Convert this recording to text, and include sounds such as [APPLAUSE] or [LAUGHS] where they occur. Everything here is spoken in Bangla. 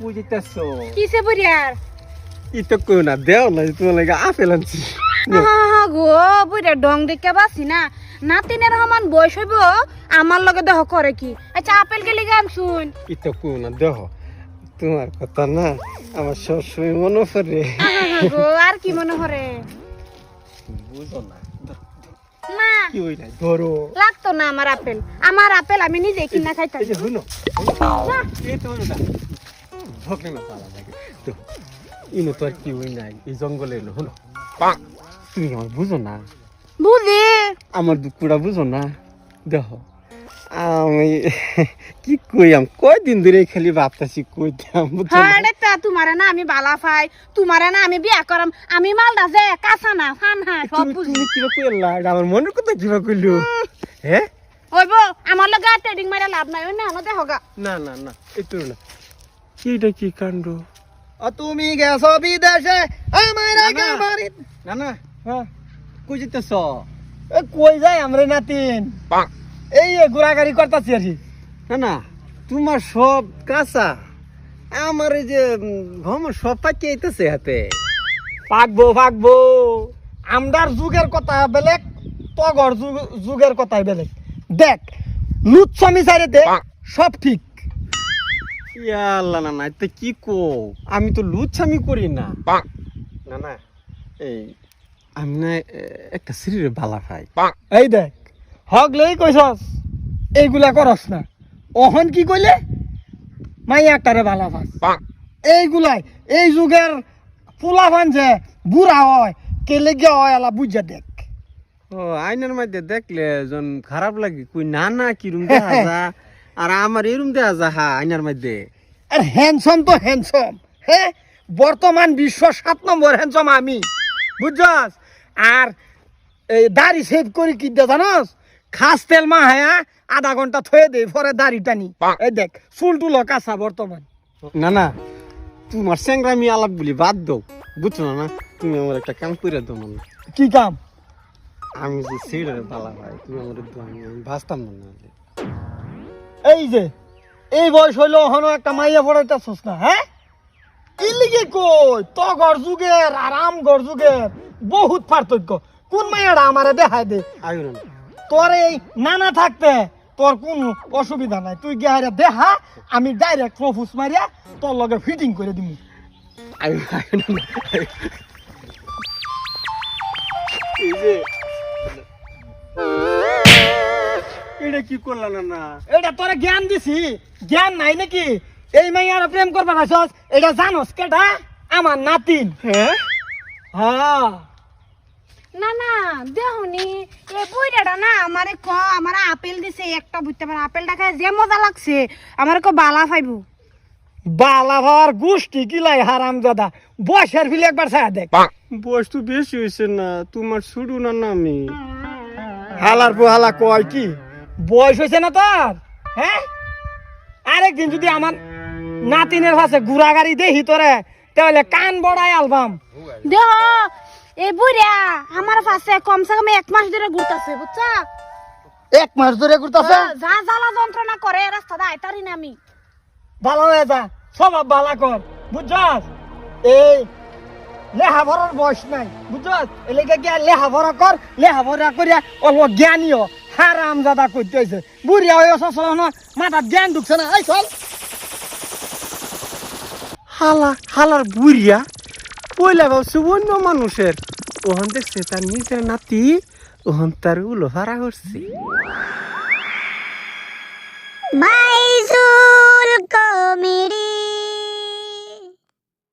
কই যেতেছো কিসে বুড়িয়ার ই তো কই না দেও না তোমার লাগে আপেল আনছি। আহা গো বুড়িয়া ডং দেখে বাসি না। নাতিনের সমান বয়স হইব আমার লগে দেহ করে কি? আচ্ছা আপেল গেলি গান শুন। ই তো কই না দেহ। তোমার কথা না আমার সবসময় মনে পড়ে। গো আর কি মনে হরে বুঝো না না কি হই না ধরো। লাগতো না আমার আপেল। আমার আপেল আমি নিজে কিনা খাইতাম এই যে শুনো। এই তো হলো না পালা লাগে তো ইনো তো আর কি হই নাই এই জঙ্গলে এলো হলো। তুমি আমার বুঝো না? বুঝি। আমার দুঃখটা বুঝো না? দেখো আমি [LAUGHS] কি কইয়াম কয়দিন ধরে খালি ভাবতাছি কইতাম বুঝছ না? হ্যাঁ তা তোমারে না আমি বালা পাই তোমারে না আমি বিয়া করাম। আমি মালদা যে কাঁচা না ফান হা সব বুঝি। তুমি কিবা কইলা? আমার মনের কথা কিবা কইলো? হ্যাঁ? ওইব আমার লগে ট্রেডিং মারা লাভ নাই না? হলো দেখো না না না একটু না। কিটা কি কাণ্ড? তুমি গেছো বিদেশে? আমার আগে না, না। হ্যাঁ, কই যেতেছ এ কই যাই আমরা নাতিন? এই এ ঘোরাঘুরি করতেছি আর কি। না না। তোমার সব কাঁচা। আমার এই যে ঘম সব পাকি আইতেছে হাতে। পাকবো পাকবো। আমদার যুগের কথা বেলেগ তগর যুগ- যুগের কথাই বেলেগ। দেখ লুচ্ছমি সাইডে সব ঠিক। আল্লাহ না না এটা কি কো আমি তো লুচ্ছামি করি না। না না এই আমি না একটা শরীরে বালা খাই। এই দেখ হগলেই কইছস এইগুলা করস না। অহন কি কইলে? মাই একটারে বালা পাস এইগুলাই এই যুগের ফুলাফান যে বুড়া হয় কেলে গিয়া হয় আলা বুঝা দেখ। ও আইনের মধ্যে দেখলে জন খারাপ লাগে কই না না কিরম [LAUGHS] দেখা যা। আর আমার এরম দেয়া যা হা আইনার মধ্যে। আর হ্যান্ডসম তো হ্যান্ডসম হ্যাঁ বর্তমান বিশ্ব সাত নম্বর হ্যান্ডসম আমি বুঝছস? আর এই দাড়ি সেভ করি কি দে জানস? খাস তেল মা হ্যাঁ আধা ঘণ্টা থয়ে দে পরে দাড়ি টানি। এই দেখ চুল টুল কাঁচা বর্তমান। না না তোমার স্যাংরামি আলাপ বলি বাদ দাও। বুঝছ না না? তুমি আমার একটা কাম করে দাও মানে কি কাম? আমি যে সিঁড়ে বালা ভাই তুমি আমার বাঁচতাম না। এই যে এই বয়স হইল হনো একটা মাইয়া পড়াইতেছস না হ্যাঁ? কি লিগে কই? তগর যুগের আর আমগর যুগের বহুত পার্থক্য। কোন মাইয়াটা আমারে দেখায় দে? তোর এই নানা থাকতে তোর কোনো অসুবিধা নাই। তুই গিয়ে দেখা আমি ডাইরেক্ট প্রফুস মারিয়া তোর লগে ফিটিং করে দিমু। এই যে এটা কি করলা না না এটা তোরে জ্ঞান দিছি। জ্ঞান নাই নাকি? এই মাইয়ার প্রেম করবা নাছস এটা জানোস কেটা আমার নাতিন। হ্যাঁ? হ্যাঁ। না না দেহনি এই বুইড়াটা না আমারে ক আমার আপেল দিছে একটা বুঝতে পারে আপেলটা খায় যে মজা লাগছে আমার কো বালা পাইবো বালা ভাবার গোষ্ঠী কিলাই হারাম দাদা বয়সের ফিলে একবার ছায়া দেখ। বয়স তো বেশি হয়েছে না তোমার শুরু না না আমি হালার পোহালা কয় কি? বয়স হয়েছে না তোর? হ্যাঁ? আরেকদিন যদি আমার নাতিনের কাছে ঘুরা গাড়ি দেখি তোরে তাহলে কান বড়াই আলবাম দেহ এই বুইড়া আমার পাশে কমসে কম এক মাস ধরে ঘুরতাছে বুঝছা? এক মাস ধরে ঘুরতাছে যা জ্বালা যন্ত্রণা করে রাস্তা দা আইতারি না আমি। ভালো হয়ে যা স্বভাব ভালো কর বুঝছস? এই লেহা ভরার বয়স নাই বুঝছস? এলাকা গিয়া লেহা ভরা কর লেহা ভরা করিয়া অল্প জ্ঞানীয় হারাম দাদা করতে হয়েছে বুড়িয়া হয়ে সসল না মাথার জ্ঞান ঢুকছে না। এই চল। হালা হালার বুড়িয়া পয়লা ভাবছে অন্য মানুষের। ওখান দেখছে তার নিজের নাতি ওখান তার উলো ভাড়া করছে। মাইজুল কমির।